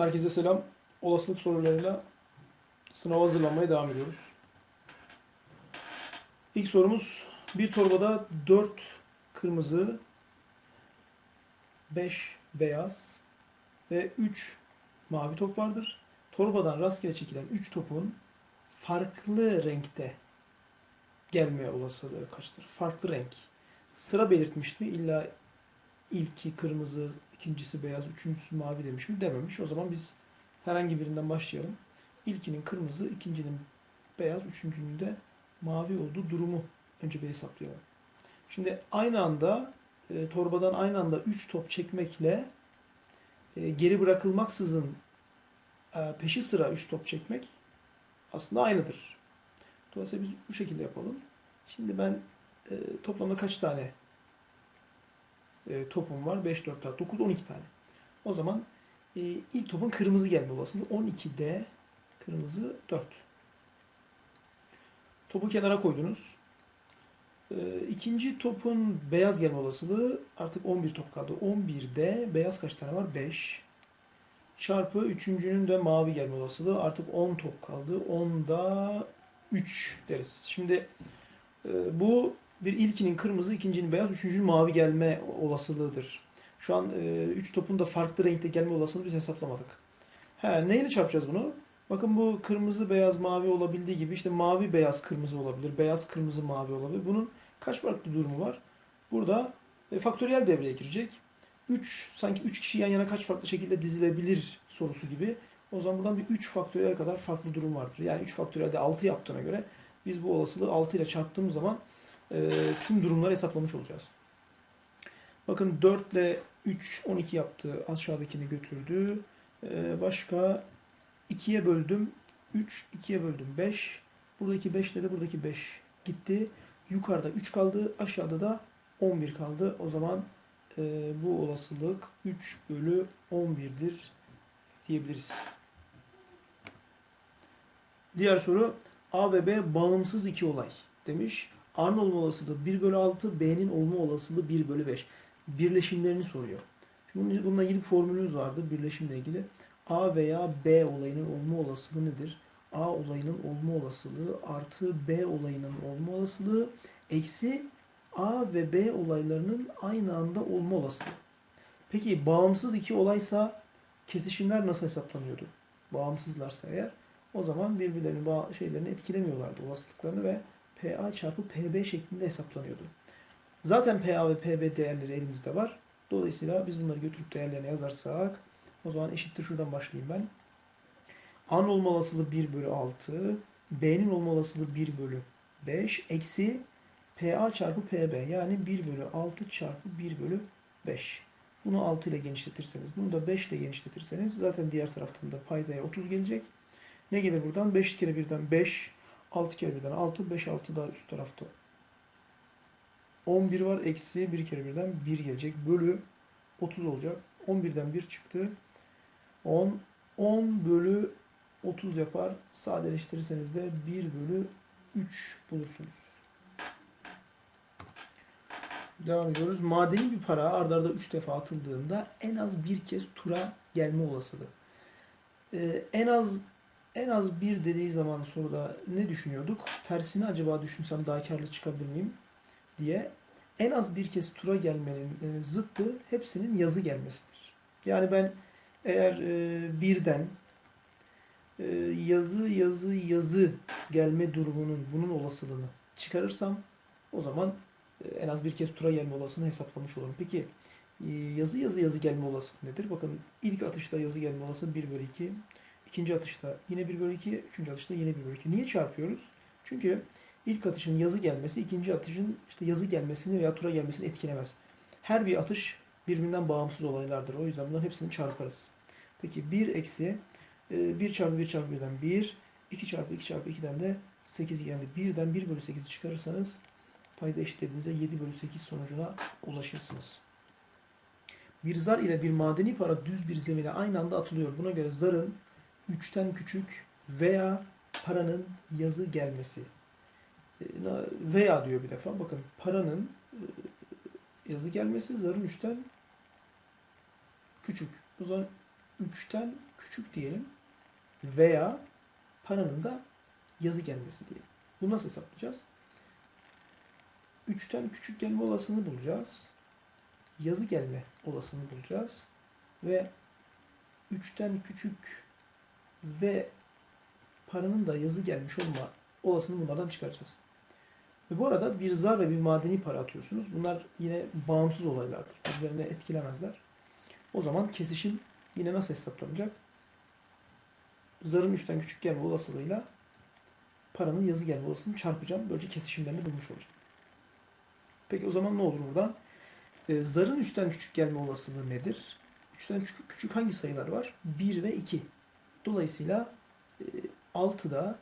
Herkese selam. Olasılık sorularıyla sınava hazırlanmaya devam ediyoruz. İlk sorumuz bir torbada 4 kırmızı, 5 beyaz ve 3 mavi top vardır. Torbadan rastgele çekilen 3 topun farklı renkte gelme olasılığı kaçtır? Farklı renk. Sıra belirtmiş mi? İlla ilki kırmızı, ikincisi beyaz, üçüncüsü mavi demiş mi? Dememiş. O zaman biz herhangi birinden başlayalım. İlkinin kırmızı, ikincinin beyaz, üçüncünün de mavi olduğu durumu önce bir hesaplayalım. Şimdi aynı anda e, torbadan aynı anda 3 top çekmekle e, geri bırakılmaksızın e, peşi sıra 3 top çekmek aslında aynıdır. Dolayısıyla biz bu şekilde yapalım. Şimdi ben e, toplamda kaç tane e, topum var? 5, 4, 4, 9, 12 tane. O zaman e, ilk topun kırmızı gelme olasılığı 12'de kırmızı 4. Topu kenara koydunuz. E, ikinci topun beyaz gelme olasılığı artık 11 top kaldı. 11'de beyaz kaç tane var? 5. Çarpı üçüncünün de mavi gelme olasılığı artık 10 top kaldı. 10'da 3 deriz. Şimdi e, bu bir ilkinin kırmızı, ikincinin beyaz, üçüncünün mavi gelme olasılığıdır. Şu an 3 topun da farklı renkte gelme olasılığını biz hesaplamadık. He, neyle çarpacağız bunu? Bakın bu kırmızı, beyaz, mavi olabildiği gibi işte mavi, beyaz, kırmızı olabilir. Beyaz, kırmızı, mavi olabilir. Bunun kaç farklı durumu var? Burada e, faktöriyel devreye girecek. 3 sanki 3 kişi yan yana kaç farklı şekilde dizilebilir sorusu gibi. O zaman buradan bir 3 faktöriyel kadar farklı durum vardır. Yani 3 faktöriyelde 6 yaptığına göre biz bu olasılığı 6 ile çarptığımız zaman e, tüm durumları hesaplamış olacağız. Bakın 4 ile 3 12 yaptı. Aşağıdakini götürdü. E, başka 2'ye böldüm. 3 2'ye böldüm. 5. Buradaki 5 ile de buradaki 5 gitti. Yukarıda 3 kaldı. Aşağıda da 11 kaldı. O zaman e, bu olasılık 3 bölü 11'dir diyebiliriz. Diğer soru A ve B bağımsız iki olay demiş. A'nın olma olasılığı 1 bölü 6, B'nin olma olasılığı 1 bölü 5. Birleşimlerini soruyor. Şimdi bununla ilgili formülümüz vardı birleşimle ilgili. A veya B olayının olma olasılığı nedir? A olayının olma olasılığı artı B olayının olma olasılığı eksi A ve B olaylarının aynı anda olma olasılığı. Peki bağımsız iki olaysa kesişimler nasıl hesaplanıyordu? Bağımsızlarsa eğer o zaman birbirlerinin şeylerini etkilemiyorlardı olasılıklarını ve PA çarpı PB şeklinde hesaplanıyordu. Zaten PA ve PB değerleri elimizde var. Dolayısıyla biz bunları götürüp değerlerine yazarsak o zaman eşittir şuradan başlayayım ben. A'nın olma olasılığı 1 bölü 6. B'nin olma olasılığı 1 bölü 5. Eksi PA çarpı PB yani 1 bölü 6 çarpı 1 bölü 5. Bunu 6 ile genişletirseniz, bunu da 5 ile genişletirseniz zaten diğer taraftan da paydaya 30 gelecek. Ne gelir buradan? 5 kere 1'den 5, 6 kere 1'den 6, 5 6 daha üst tarafta. 11 var, eksi 1 kere 1'den 1 gelecek. Bölü 30 olacak. 11'den 1 çıktı. 10, 10 bölü 30 yapar. Sadeleştirirseniz de 1 bölü 3 bulursunuz. Devam ediyoruz. Madeni bir para ardarda arda 3 defa atıldığında en az bir kez tura gelme olasılığı. Ee, en az en az bir dediği zaman soruda ne düşünüyorduk? Tersini acaba düşünsem daha karlı çıkabilir miyim diye. En az bir kez tura gelmenin e, zıttı hepsinin yazı gelmesidir. Yani ben eğer e, birden e, yazı yazı yazı gelme durumunun bunun olasılığını çıkarırsam o zaman e, en az bir kez tura gelme olasılığını hesaplamış olurum. Peki e, yazı yazı yazı gelme olasılığı nedir? Bakın ilk atışta yazı gelme olasılığı 1 bölü 2. İkinci atışta yine 1 bölü 2. Üçüncü atışta yine 1 bölü 2. Niye çarpıyoruz? Çünkü ilk atışın yazı gelmesi ikinci atışın işte yazı gelmesini veya tura gelmesini etkilemez. Her bir atış birbirinden bağımsız olaylardır. O yüzden bunların hepsini çarparız. Peki 1 eksi 1 çarpı 1 çarpı 1'den 1, 2 çarpı 2 çarpı 2'den de 8 geldi. 1'den 1 bölü 8'i çıkarırsanız payda eşitlediğinizde 7 bölü 8 sonucuna ulaşırsınız. Bir zar ile bir madeni para düz bir zemine aynı anda atılıyor. Buna göre zarın 3'ten küçük veya paranın yazı gelmesi. E, Veya diyor bir defa. Bakın paranın e, yazı gelmesi zarın 3'ten küçük. O zaman 3'ten küçük diyelim veya paranın da yazı gelmesi diyelim. Bunu nasıl hesaplayacağız? 3'ten küçük gelme olasılığını bulacağız. Yazı gelme olasılığını bulacağız. Ve 3'ten küçük ve paranın da yazı gelmiş olma olasılığını bunlardan çıkaracağız. Ve bu arada bir zar ve bir madeni para atıyorsunuz. Bunlar yine bağımsız olaylardır. Birbirlerine etkilemezler. O zaman kesişim yine nasıl hesaplanacak? Zarın 3'ten küçük gelme olasılığıyla paranın yazı gelme olasılığını çarpacağım. Böylece kesişimlerini bulmuş olacağım. Peki o zaman ne olur buradan? Ee, zarın 3'ten küçük gelme olasılığı nedir? 3'ten küçük, küçük hangi sayılar var? 1 ve 2. Dolayısıyla e, 6'da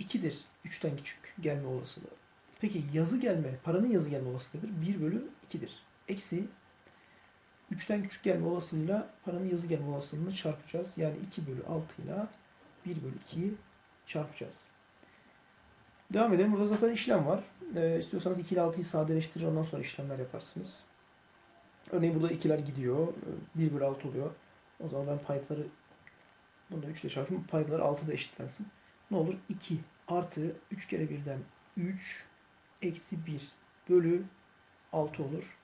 2'dir 3'ten küçük gelme olasılığı. Peki yazı gelme, paranın yazı gelme olasılığıdır. 1 bölü 2'dir. Eksi 3'ten küçük gelme olasılığıyla paranın yazı gelme olasılığını çarpacağız. Yani 2 bölü 6 ile 1 bölü 2'yi çarpacağız. Devam edelim. Burada zaten işlem var. Ee, istiyorsanız 2 ile 6'yı sadeleştirir ondan sonra işlemler yaparsınız. Örneğin burada 2'ler gidiyor. 1 bölü 6 oluyor. O zaman ben paydaları bunu da 3 ile çarpayım. Paydalar 6'da eşitlensin. Ne olur? 2 artı 3 kere 1'den 3 eksi 1 bölü 6 olur.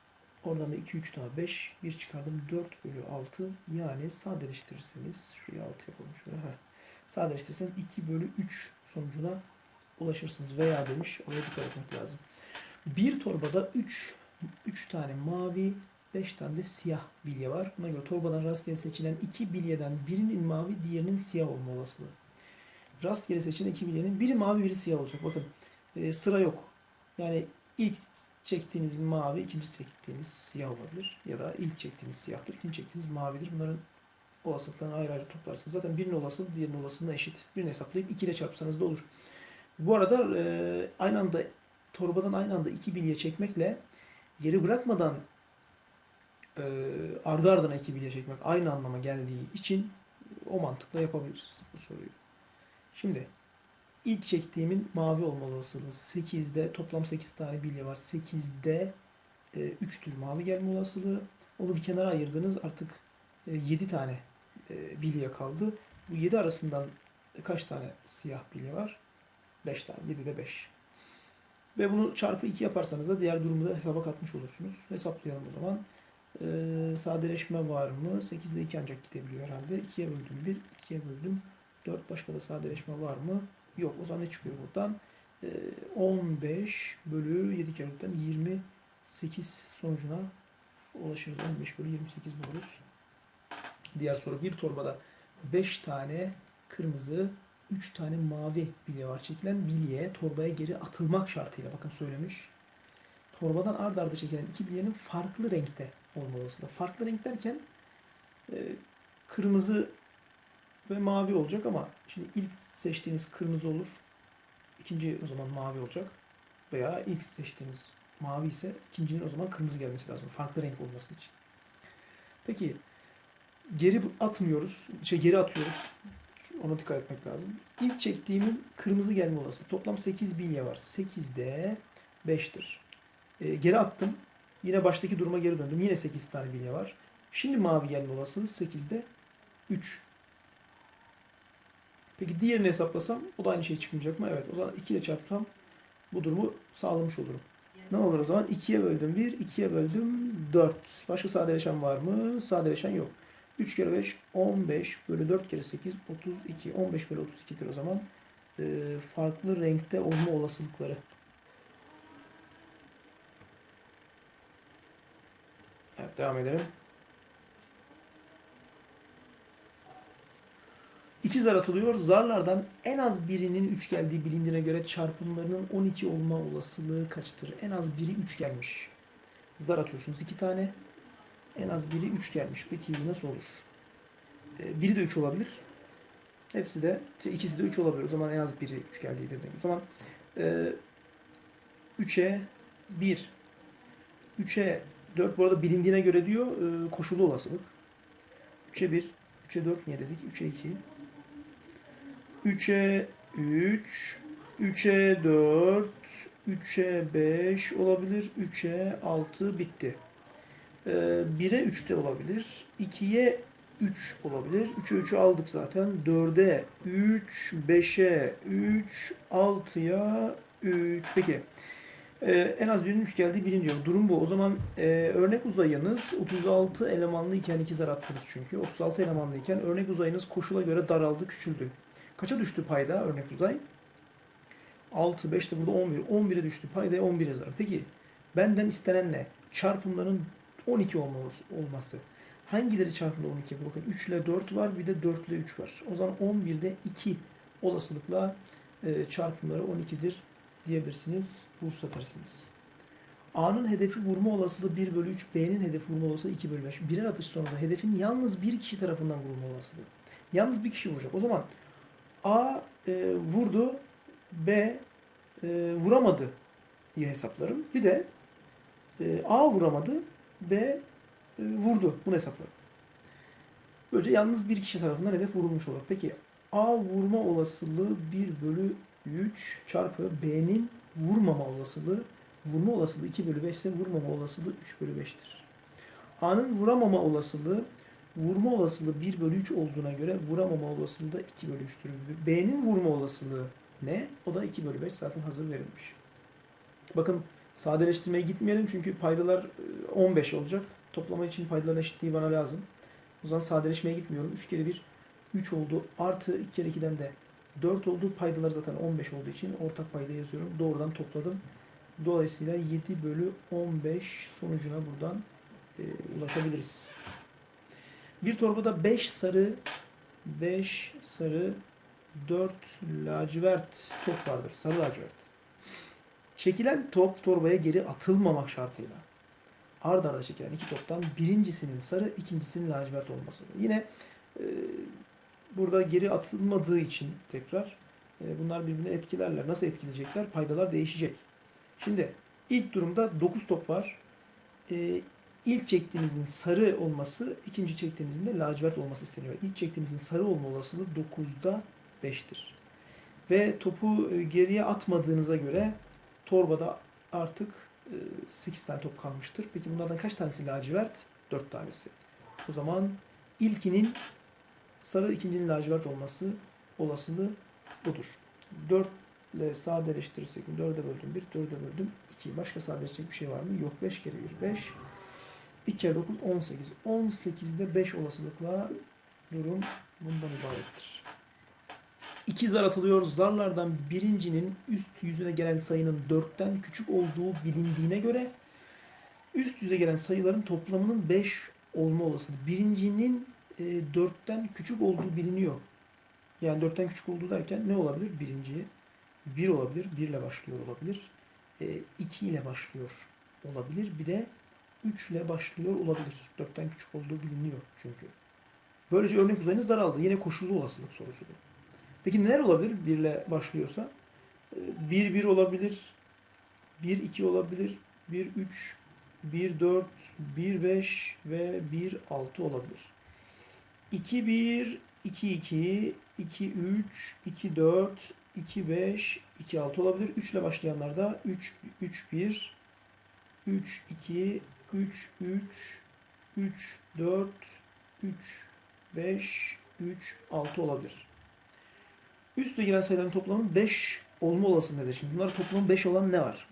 Oradan da 2, 3 daha 5. 1 çıkardım 4 bölü 6. Yani sadeleştirirseniz şuraya 6 yapalım şöyle. Heh. Sadeleştirirseniz 2 bölü 3 sonucuna ulaşırsınız. Veya demiş. Oraya dikkat etmek lazım. Bir torbada 3 3 tane mavi 5 tane de siyah bilye var. Buna göre torbadan rastgele seçilen iki bilyeden birinin mavi diğerinin siyah olma olasılığı. Rastgele seçilen iki bilyenin biri mavi biri siyah olacak. Bakın e, sıra yok. Yani ilk çektiğiniz mavi, ikinci çektiğiniz siyah olabilir. Ya da ilk çektiğiniz siyahtır, ikinci çektiğiniz mavidir. Bunların olasılıklarını ayrı ayrı toplarsınız. Zaten birinin olasılığı diğerinin olasılığına eşit. Birini hesaplayıp 2 ile çarpsanız da olur. Bu arada e, aynı anda torbadan aynı anda iki bilye çekmekle geri bırakmadan e, ardı ardına iki bilye çekmek aynı anlama geldiği için o mantıkla yapabilirsiniz bu soruyu. Şimdi ilk çektiğimin mavi olma olasılığı 8'de toplam 8 tane bilye var. 8'de e, 3'tür mavi gelme olasılığı. Onu bir kenara ayırdınız. Artık e, 7 tane e, bilye kaldı. Bu 7 arasından kaç tane siyah bilye var? 5 tane. 7'de 5. Ve bunu çarpı 2 yaparsanız da diğer durumu da hesaba katmış olursunuz. Hesaplayalım o zaman. Ee, sadeleşme var mı? 8'de 2 ancak gidebiliyor herhalde. 2'ye böldüm 1, 2'ye böldüm 4. Başka da sadeleşme var mı? Yok. O zaman ne çıkıyor buradan? Ee, 15 bölü 7 kere 4'ten 28 sonucuna ulaşırız. 15 bölü 28 buluruz. Diğer soru bir torbada 5 tane kırmızı 3 tane mavi bilye var. Çekilen bilye torbaya geri atılmak şartıyla bakın söylemiş. Torbadan ard arda çekilen iki bilyenin farklı renkte olma olasılığı. Farklı renk derken e, kırmızı ve mavi olacak ama şimdi ilk seçtiğiniz kırmızı olur. İkinci o zaman mavi olacak. Veya ilk seçtiğiniz mavi ise ikincinin o zaman kırmızı gelmesi lazım. Farklı renk olması için. Peki geri atmıyoruz. Şey geri atıyoruz. Ona dikkat etmek lazım. İlk çektiğimin kırmızı gelme olasılığı. Toplam 8 bilye var. 8'de 5'tir. E, geri attım. Yine baştaki duruma geri döndüm. Yine 8 tane bilye var. Şimdi mavi gelme olasılığı 8'de 3. Peki diğerini hesaplasam o da aynı şey çıkmayacak mı? Evet. O zaman 2 ile çarpsam bu durumu sağlamış olurum. Ne olur o zaman? 2'ye böldüm 1, 2'ye böldüm 4. Başka sadeleşen var mı? Sadeleşen yok. 3 kere 5 15 bölü 4 kere 8 32. 15 bölü 32'dir o zaman. Ee, farklı renkte olma olasılıkları. Evet devam edelim. İki zar atılıyor. Zarlardan en az birinin 3 geldiği bilindiğine göre çarpımlarının 12 olma olasılığı kaçtır? En az biri 3 gelmiş. Zar atıyorsunuz 2 tane. En az biri 3 gelmiş. Peki nasıl olur? Ee, biri de 3 olabilir. Hepsi de, şey, ikisi de 3 olabilir. O zaman en az biri 3 geldiği demek. O zaman e, 3'e 1, 3'e 4 bu arada bilindiğine göre diyor e, koşullu olasılık. 3'e 1, 3'e 4 niye dedik? 3'e 2, 3'e 3, 3'e 4, 3'e 5 olabilir. 3'e 6 bitti. 1'e 3 de olabilir. 2'ye 3 olabilir. 3'e 3'ü aldık zaten. 4'e 3, 5'e 3, 6'ya 3. Peki. Ee, en az birinin 3 geldiği biliniyor. Durum bu. O zaman e, örnek uzayınız 36 elemanlı iken 2 zar attınız çünkü. 36 elemanlı iken örnek uzayınız koşula göre daraldı, küçüldü. Kaça düştü payda örnek uzay? 6, 5 de burada 11. 11'e düştü. Paydaya 11 yazarım. Peki benden istenen ne? Çarpımların 12 olması. Hangileri çarpımda 12 yapıyor? Bakın 3 ile 4 var bir de 4 ile 3 var. O zaman 11'de 2 olasılıkla e, çarpımları 12'dir diyebilirsiniz. Bursa dersiniz. A'nın hedefi vurma olasılığı 1 bölü 3, B'nin hedefi vurma olasılığı 2 bölü 5. Birer atış sonunda hedefin yalnız bir kişi tarafından vurma olasılığı. Yalnız bir kişi vuracak. O zaman A e, vurdu, B e, vuramadı diye hesaplarım. Bir de e, A vuramadı, B e, vurdu. Bunu hesaplarım. Böylece yalnız bir kişi tarafından hedef vurulmuş olur. Peki A vurma olasılığı 1 bölü 3 çarpı B'nin vurmama olasılığı vurma olasılığı 2 bölü 5 ise vurmama olasılığı 3 bölü 5'tir. A'nın vuramama olasılığı vurma olasılığı 1 bölü 3 olduğuna göre vuramama olasılığı da 2 bölü 3'tür. B'nin vurma olasılığı ne? O da 2 bölü 5 zaten hazır verilmiş. Bakın sadeleştirmeye gitmeyelim çünkü paydalar e, 15 olacak. Toplama için paydaların eşitliği bana lazım. O zaman sadeleşmeye gitmiyorum. 3 kere 1 3 oldu. Artı 2 kere 2'den de 4 oldu. Paydalar zaten 15 olduğu için ortak payda yazıyorum. Doğrudan topladım. Dolayısıyla 7 bölü 15 sonucuna buradan e, ulaşabiliriz. Bir torbada 5 sarı, 5 sarı, 4 lacivert top vardır. Sarı lacivert. Çekilen top torbaya geri atılmamak şartıyla ard arda çekilen iki toptan birincisinin sarı, ikincisinin lacivert olması. Yine e, burada geri atılmadığı için tekrar e, bunlar birbirini etkilerler. Nasıl etkileyecekler? Paydalar değişecek. Şimdi ilk durumda 9 top var. E, ilk çektiğinizin sarı olması, ikinci çektiğinizin de lacivert olması isteniyor. İlk çektiğinizin sarı olma olasılığı 9'da 5'tir. Ve topu e, geriye atmadığınıza göre torbada artık e, 8 tane top kalmıştır. Peki bunlardan kaç tanesi lacivert? 4 tanesi. O zaman ilkinin sarı, ikincinin lacivert olması olasılığı budur. 4 ile sadeleştirirsek 4'e böldüm 1, 4'e böldüm 2. Başka sadeleşecek bir şey var mı? Yok. 5 kere 1, 5. 2 kere 9, 18. 18'de 5 olasılıkla durum bundan ibarettir. İki zar atılıyor. Zarlardan birincinin üst yüzüne gelen sayının 4'ten küçük olduğu bilindiğine göre üst yüze gelen sayıların toplamının 5 olma olasılığı. Birincinin e, 4'ten küçük olduğu biliniyor. Yani 4'ten küçük olduğu derken ne olabilir? Birinci 1 olabilir. 1 ile başlıyor olabilir. 2 ile başlıyor olabilir. Bir de 3 ile başlıyor olabilir. 4'ten küçük olduğu biliniyor çünkü. Böylece örnek uzayınız daraldı. Yine koşullu olasılık sorusu bu. Peki neler olabilir 1 ile başlıyorsa? 1 1 olabilir. 1 2 olabilir. 1 3 1 4 1 5 ve 1 6 olabilir. 2 1 2 2 2 3 2 4 2 5 2 6 olabilir. 3 ile başlayanlar da 3 3 1 3 2 3 3 3 4 3 5 3 6 olabilir. Üste giren sayıların toplamının 5 olma olasılığı nedir? Şimdi bunlar toplamı 5 olan ne var?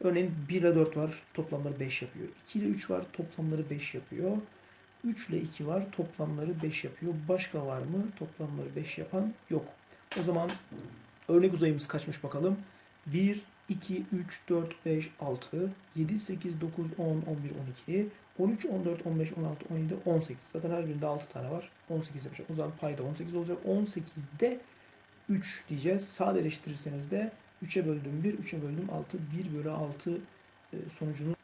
Örneğin 1 ile 4 var, toplamları 5 yapıyor. 2 ile 3 var, toplamları 5 yapıyor. 3 ile 2 var, toplamları 5 yapıyor. Başka var mı? Toplamları 5 yapan yok. O zaman örnek uzayımız kaçmış bakalım? 1, 2, 3, 4, 5, 6, 7, 8, 9, 10, 11, 12, 13, 14, 15, 16, 17, 18. Zaten her birinde 6 tane var. 18 yapacak. O zaman payda 18 olacak. 18'de 3 diyeceğiz. Sadeleştirirseniz de 3'e böldüm 1, 3'e böldüm 6, 1 bölü 6 e, sonucunu